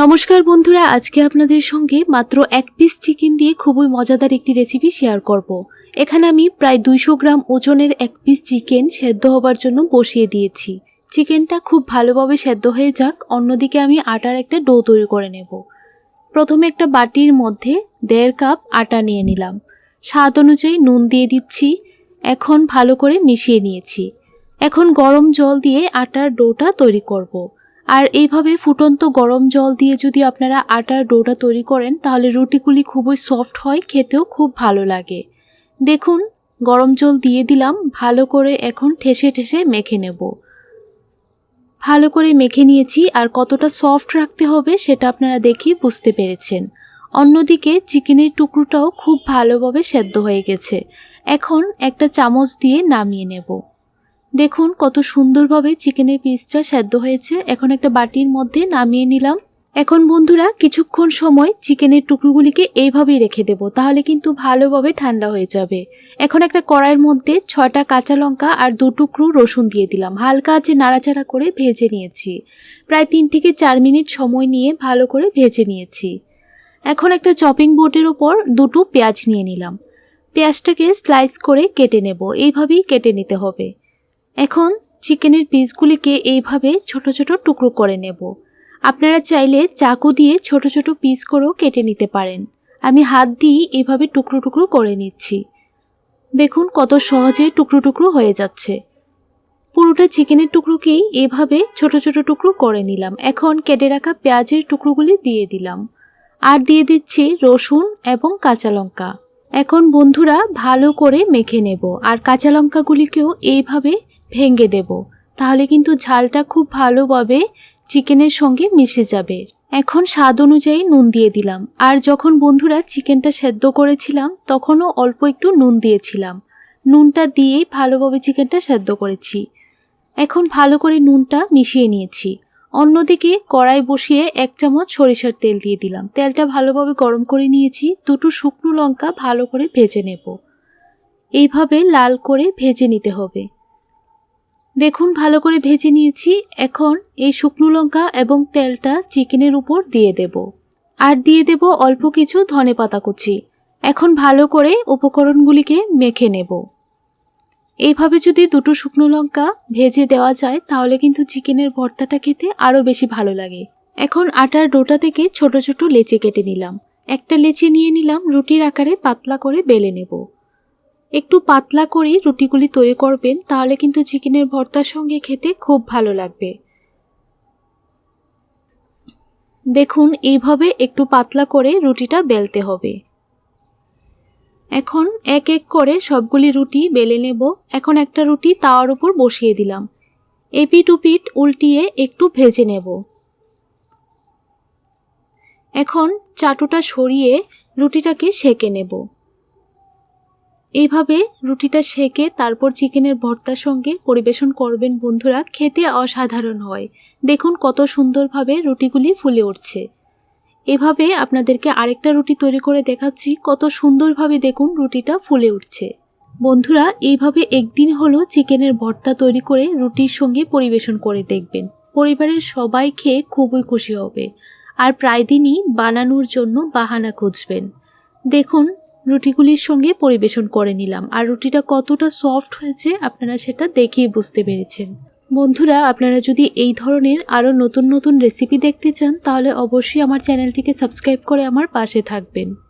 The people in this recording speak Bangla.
নমস্কার বন্ধুরা, আজকে আপনাদের সঙ্গে মাত্র এক পিস চিকেন দিয়ে খুবই মজাদার একটি রেসিপি শেয়ার করব। এখানে আমি প্রায় দুইশো গ্রাম ওজনের এক পিস চিকেন সেদ্ধ হবার জন্য বসিয়ে দিয়েছি চিকেনটা খুব ভালোভাবে সেদ্ধ হয়ে যাক, অন্যদিকে আমি আটার একটা ডো তৈরি করে নেব প্রথমে একটা বাটির মধ্যে দেড় কাপ আটা নিয়ে নিলাম স্বাদ অনুযায়ী নুন দিয়ে দিচ্ছি, এখন ভালো করে মিশিয়ে নিয়েছি এখন গরম জল দিয়ে আটার ডোটা তৈরি করব। আর এইভাবে ফুটন্ত গরম জল দিয়ে যদি আপনারা আটার ডোটা তৈরি করেন, তাহলে রুটিগুলি খুবই সফট হয়, খেতেও খুব ভালো লাগে। দেখুন, গরম জল দিয়ে দিলাম, ভালো করে এখন ঠেসে ঠেসে মেখে নেব। ভালো করে মেখে নিয়েছি, আর কতটা সফট রাখতে হবে সেটা আপনারা দেখেই বুঝতে পেরেছেন। অন্যদিকে চিকেনের টুকরোটাও খুব ভালোভাবে সেদ্ধ হয়ে গেছে। এখন একটা চামচ দিয়ে নামিয়ে নেব। দেখুন কত সুন্দরভাবে চিকেনের পিসটা সেদ্ধ হয়েছে। এখন একটা বাটির মধ্যে নামিয়ে নিলাম। এখন বন্ধুরা, কিছুক্ষণ সময় চিকেনের টুকরোগুলিকে এইভাবেই রেখে দেব, তাহলে কিন্তু ভালোভাবে ঠান্ডা হয়ে যাবে। এখন একটা কড়াইয়ের মধ্যে ছয়টা কাঁচা লঙ্কা আর দু টুকরো রসুন দিয়ে দিলাম। হালকা আছে নাড়াচাড়া করে ভেজে নিয়েছি। প্রায় তিন থেকে চার মিনিট সময় নিয়ে ভালো করে ভেজে নিয়েছি। এখন একটা চপিং বোর্ডের ওপর দুটো পেঁয়াজ নিয়ে নিলাম। পেঁয়াজটাকে স্লাইস করে কেটে নেব। এইভাবেই কেটে নিতে হবে। এখন চিকেনের পিসগুলিকে এইভাবে ছোট ছোট টুকরো করে নেব। আপনারা চাইলে চাকু দিয়ে ছোট ছোট পিস করেও কেটে নিতে পারেন। আমি হাত দিয়ে এভাবে টুকরো টুকরো করে নিচ্ছি। দেখুন কত সহজে টুকরো টুকরো হয়ে যাচ্ছে। পুরোটা চিকেনের টুকরোকেই এভাবে ছোট ছোট টুকরো করে নিলাম। এখন কেটে রাখা পেঁয়াজের টুকরোগুলি দিয়ে দিলাম। আর দিয়ে দিচ্ছি রসুন এবং কাঁচা লঙ্কা। এখন বন্ধুরা ভালো করে মেখে নেব। আর কাঁচা লঙ্কাগুলিকেও এইভাবে ভেঙে দেব। তাহলে কিন্তু ঝালটা খুব ভালোভাবে চিকেনের সঙ্গে মিশে যাবে। এখন স্বাদ অনুযায়ী নুন দিয়ে দিলাম। আর যখন বন্ধুরা চিকেনটা সেদ্ধ করেছিলাম, তখনও অল্প একটু নুন দিয়েছিলাম। নুনটা দিয়েই ভালোভাবে চিকেনটা সেদ্ধ করেছি। এখন ভালো করে নুনটা মিশিয়ে নিয়েছি। অন্যদিকে কড়াই বসিয়ে এক চামচ সরিষার তেল দিয়ে দিলাম। তেলটা ভালোভাবে গরম করে নিয়েছি। দুটো শুকনো লঙ্কা ভালো করে ভেজে নেব। এইভাবে লাল করে ভেজে নিতে হবে। দেখুন, ভালো করে ভেজে নিয়েছি। এখন এই শুকনো লঙ্কা এবং তেলটা চিকেনের উপর দিয়ে দেব। আর দিয়ে দেব অল্প কিছু ধনে পাতা কুচি। এখন ভালো করে উপকরণগুলিকে মেখে নেব। এইভাবে যদি দুটো শুকনো লঙ্কা ভেজে দেওয়া যায়, তাহলে কিন্তু চিকেনের ভর্তাটা খেতে আরও বেশি ভালো লাগে। এখন আটার ডোটা থেকে ছোট ছোট লেচি কেটে নিলাম। একটা লেচি নিয়ে নিলাম, রুটির আকারে পাতলা করে বেলে নেব। একটু পাতলা করেই রুটিগুলি তৈরি করবেন, তাহলে কিন্তু চিকেনের ভর্তার সঙ্গে খেতে খুব ভালো লাগবে। দেখুন, এইভাবে একটু পাতলা করে রুটিটা বেলতে হবে। এখন এক এক করে সবগুলি রুটি বেলে নেব। এখন একটা রুটি তাওয়ার উপর বসিয়ে দিলাম। এপিট উপিট উল্টিয়ে একটু ভেজে নেব। এখন চাটুটা সরিয়ে রুটিটাকে সেকে নেব। এইভাবে রুটিটা সেকে তারপর চিকেনের ভর্তার সঙ্গে পরিবেশন করবেন বন্ধুরা, খেতে অসাধারণ হয়। দেখুন কত সুন্দরভাবে রুটিগুলি ফুলে উঠছে। এভাবে আপনাদেরকে আরেকটা রুটি তৈরি করে দেখাচ্ছি, কত সুন্দরভাবে দেখুন রুটিটা ফুলে উঠছে। বন্ধুরা, এইভাবে একদিন হলো চিকেনের ভর্তা তৈরি করে রুটির সঙ্গে পরিবেশন করে দেখবেন। পরিবারের সবাই খেয়ে খুবই খুশি হবে। আর প্রায় দিনই বানানোর জন্য বাহানা খুঁজবেন। দেখুন রুটিগুলির সঙ্গে পরিবেশন করে নিলাম। আর রুটিটা কতটা সফট হয়েছে আপনারা সেটা দেখেই বুঝতে পেরেছেন। বন্ধুরা, আপনারা যদি এই ধরনের আরও নতুন নতুন রেসিপি দেখতে চান, তাহলে অবশ্যই আমার চ্যানেলটিকে সাবস্ক্রাইব করে আমার পাশে থাকবেন।